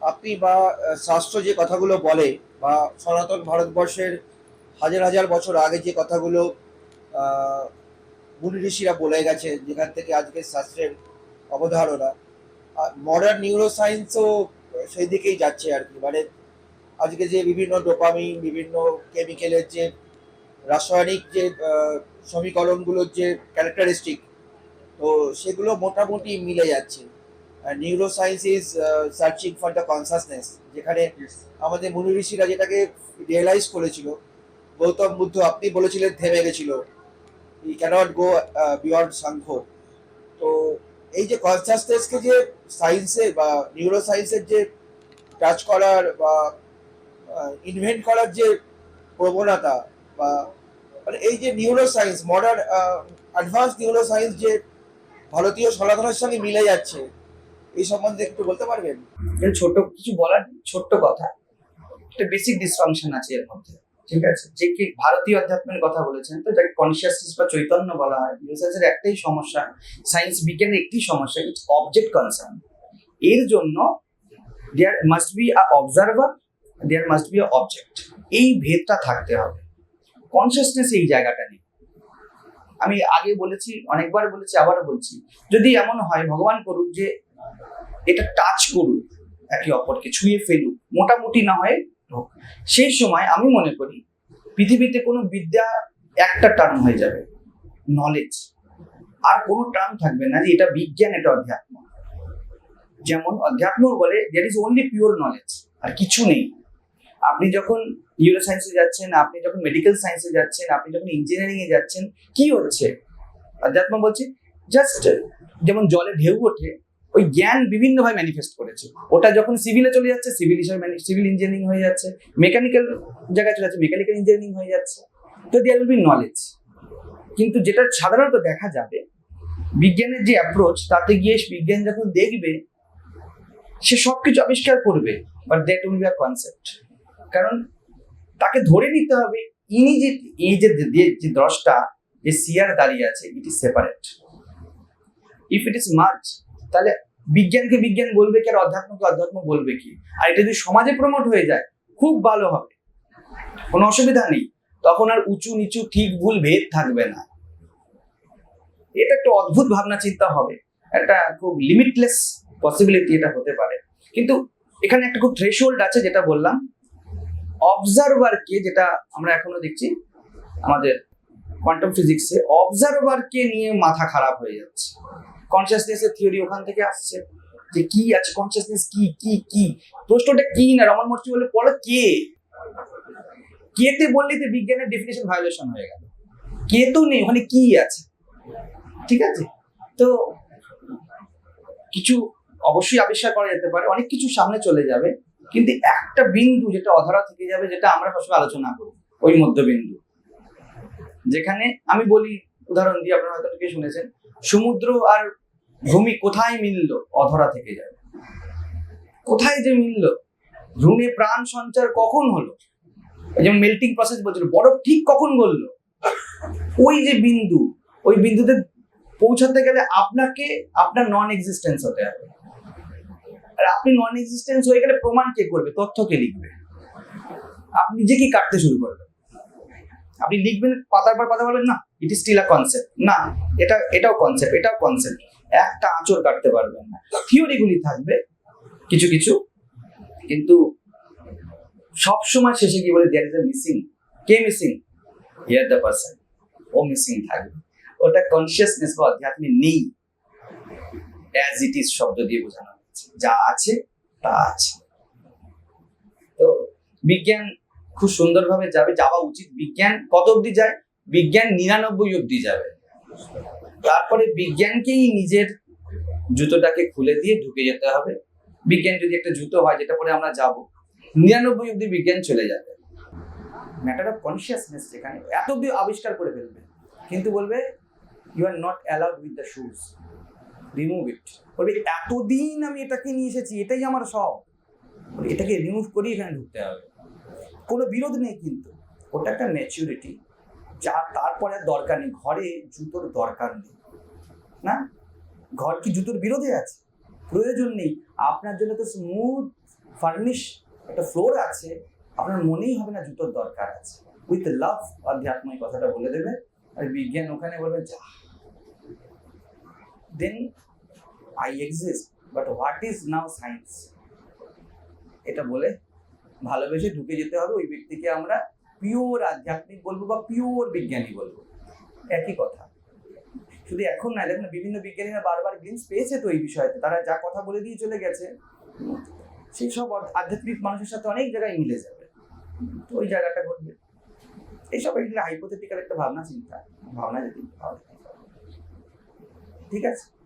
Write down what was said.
আপনি বা শাস্ত্র যে কথাগুলো বলে বা সনাতন ভারতবর্ষের হাজার হাজার বছর আগে যে কথাগুলো মুনি ঋষিরা বলে গেছে, যেখান থেকে আজকে শাস্ত্রের অবধারণা মডার্ন নিউরো সায়েন্সও সেই দিকেই যাচ্ছে আর কি। মানে আজকে যে বিভিন্ন ডোপামিন বিভিন্ন কেমিক্যালের যে রাসায়নিক যে সমীকরণগুলোর যে ক্যারেক্টারিস্টিক তো সেগুলো মোটামুটি মিলে যাচ্ছে। Neuroscience is searching for the consciousness যেখানে আমাদের মুনি ঋষিরা যেটাকে রিয়েলাইজ করেছিল গৌতম বুদ্ধ আপনি বলেছিলেন থেমে গেছিল I can't go beyond Samkhya তো এই যে কনসাসনেসকে যে সায়েন্সে বা নিউরো সায়েন্সের যে টাচ করার বা ইনভেন্ট করার যে প্রবণতা বা মানে এই যে neuroscience modern advance neuroscience যে ভারতীয় সনাতনের সঙ্গে মিলে যাচ্ছে এই সম্বন্ধে একটু বলতে পারবেন? ছোট কিছু বলার ছোট্ট কথা। একটা বেসিক ডিসফাংশন আছে এর মধ্যে, ঠিক আছে? যে কি ভারতীয় অধ্যাত্মের কথা বলেছেন তো, যাকে কনসিয়াসনেস বা চৈতন্য বলা হয়। নিউরোসায়েন্সের একটাই সমস্যা সায়েন্স বিজ্ঞানের একটি সমস্যা ইটস অবজেক্ট কনসার্ন এর জন্য there must be a observer there must be a object এই ভেদটা থাকতে হবে। কনসিয়াসনেস এই জায়গাটা নেই। আমি আগে বলেছি, অনেকবার বলেছি, আবারও বলছি। যদি এমন হয়, ভগবান করুক যে এটা টাচ করুক, একে অপরকে ছুঁয়ে ফেলুক, মোটামুটি না হয় হোক। সেই সময় আমি মনে করি, পৃথিবীতে কোনো বিদ্যা একটা টার্ম হয়ে যাবে নলেজ আর কোনো টার্ম থাকবে না যে এটা বিজ্ঞান, এটা অধ্যাত্ম। যেমন অধ্যাত্ম বলে there is only pure knowledge আর কিছু নেই। আপনি যখন নিউরো সায়েন্সে যাচ্ছেন, আপনি যখন মেডিকেল সায়েন্সে যাচ্ছেন, আপনি যখন ইঞ্জিনিয়ারিং এ যাচ্ছেন, কি হচ্ছে? অধ্যাত্ম বলছে জাস্ট যেমন জলে ঢেউ ওঠে ওই জ্ঞান বিভিন্নভাবে ম্যানিফেস্ট করেছে। ওটা যখন সিভিলে চলে যাচ্ছে সিভিল হিসাবে সিভিল ইঞ্জিনিয়ারিং হয়ে যাচ্ছে মেকানিক্যাল জায়গায় চলে যাচ্ছে মেকানিক্যাল ইঞ্জিনিয়ারিং হয়ে যাচ্ছে। তো দেয়ার উইল বি নলেজ কিন্তু যেটা সাধারণত দেখা যাবে, বিজ্ঞানের যে অ্যাপ্রোচ তাতে গিয়ে বিজ্ঞান যখন দেখবে, সে সব কিছু আবিষ্কার করবে। But that will be a concept কারণ তাকে ধরে নিতে হবে, ইনি যে, এই যে, যে- দ্রষ্টা, যে সিয়ার দাঁড়িয়ে আছে it is separate if it is march তাহলে বিজ্ঞানকে বিজ্ঞান বলবে কি আর অধ্যাত্মকে অধ্যাত্ম বলবে কি? আর এটা যদি সমাজে প্রমোট হয়ে যায়, খুব ভালো হবে। কোনো অসুবিধা নেই। তখন আর উঁচু নিচু ঠিক ভুল ভেদ থাকবে না। এটা একটা অদ্ভুত ভাবনা চিন্তা হবে। একটা খুব লিমিটলেস পসিবিলিটি এটা হতে পারে। কিন্তু এখানে একটা খুব থ্রেশহোল্ড আছে যেটা বললাম। অবজারভারকে যেটা আমরা এখনও দেখছি, আমাদের কোয়ান্টাম ফিজিক্সে অবজারভারকে নিয়ে মাথা খারাপ হয়ে যাচ্ছে। কনসিয়াসনেসের থিওরি ওখান থেকে আসছে যে কি আছে কনসিয়াসনেস কি কি কি? প্রশ্নটা কি না? রমন মূর্তি বলে পড়ো কে? কেতে বললে তো বিজ্ঞানের ডেফিনেশন ভায়োলেশন হয়ে গেল? কে তো নেই, ওখানে কি আছে? ঠিক আছে? তো কিছু অবশ্যই আবিষ্কার করা যেতে পারে, অনেক কিছু সামনে চলে যাবে, কিন্তু একটা বিন্দু যেটা অধরা থেকে যাবে, যেটা আমরা সবসময় আলোচনা করি ওই মধ্যবিন্দু। যেখানে আমি বলি, উদাহরণ দিয়ে আপনারা হয়তো শুনেছেন সমুদ্র আর ভূমি কোথায় মিললো? অধরা থেকে যাবে কোথায় যে মিললো? ভ্রূণে প্রাণ সঞ্চার কখন হলো? যেমন মেল্টিং প্রসেস বলছিল, বরফ ঠিক কখন বলল ওই যে বিন্দু, ওই বিন্দুতে পৌঁছাতে গেলে আপনাকে আপনার নন এক্সিস্টেন্স হতে হবে। আর আপনি নন এক্সিস্টেন্স হয়ে গেলে প্রমাণ কে করবে? তথ্য কে লিখবে? আপনি নিজেকে কাটতে শুরু করবেন? আপনি লিখবেন, পাতার পর পাতা বলবেন, না it is still a concept না, এটা, এটাও কনসেপ্ট এটাও কনসেপ্ট একটা আঁচড় কাটতে পারবেন না। থিওরিগুলি থাকবে, কিছু কিছু। কিন্তু সব সময় শেষে কি বলে দেয়ার ইজ এ মিসিং কে মিসিং হিয়ার দ্য পার্সন ও মিসিং থাকবে। ওটা কনসিয়াসনেস বা অধ্যাত্মে নেই। অ্যাজ ইট ইজ শব্দ দিয়ে বোঝানো হচ্ছে। যা আছে, তা আছে। তো বিজ্ঞান খুব সুন্দরভাবে যাবে, যাওয়া উচিত। বিজ্ঞান কত অবধি যায়? বিজ্ঞান নিরানব্বই অবধি যাবে। তারপরে বিজ্ঞানকেই নিজের জুতোটাকে খুলে দিয়ে ঢুকে যেতে হবে। বিজ্ঞান যদি একটা জুতো হয়, যেটা পরে আমরা যাব, নিরানব্বই অব্দি বিজ্ঞান চলে যাবে। ম্যাটার অফ কনসিয়াসনেস যেখানে, এত অব্দি আবিষ্কার করে ফেলবে। কিন্তু বলবে you are not allowed with the shoes remove it বলবে, এতদিন আমি এটাকে নিয়ে এসেছি, এটাই আমার সব এটাকে রিমুভ করেই এখানে ঢুকতে হবে। কোনো বিরোধ নেই কিন্তু। ওটা একটা ম্যাচিউরিটি যা তারপরে দরকার নেই। ঘরে জুতোর দরকার নেই। না? ঘর কি জুতোর বিরোধে আছে? প্রয়োজন নেই। আপনার জন্য তো স্মুথ ফার্নিশ একটা ফ্লোর আছে। আপনার মনেই হবে না জুতোর দরকার আছে। উইথ লাভ অধ্যাত্ম এই কথাটা বলে দেবে। আর বিজ্ঞান ওখানে বলবে, যা। Then I exist but what is now science এটা বলে ভালোবেসে ঢুকে যেতে হবে, ওই ব্যক্তিকে আমরা পিওর আধ্যাত্মিক বলব বা পিওর বিজ্ঞানী বলব। একই কথা। শুধু এখন না দেখুন, বিভিন্ন বিজ্ঞানীরা বারবার গ্লিন্স পেয়েছে তো এই বিষয়তে তারা যা কথা বলে দিয়ে চলে গেছে। সেই সব আধ্যাত্মিক মানুষের সাথে অনেক জায়গায় মিলে যাবে। তো ওই জায়গাটা ঘটবে। এইসব এগুলো হাইপোথেটিক্যাল একটা ভাবনা চিন্তা ভাবনা যদি ঠিক আছে?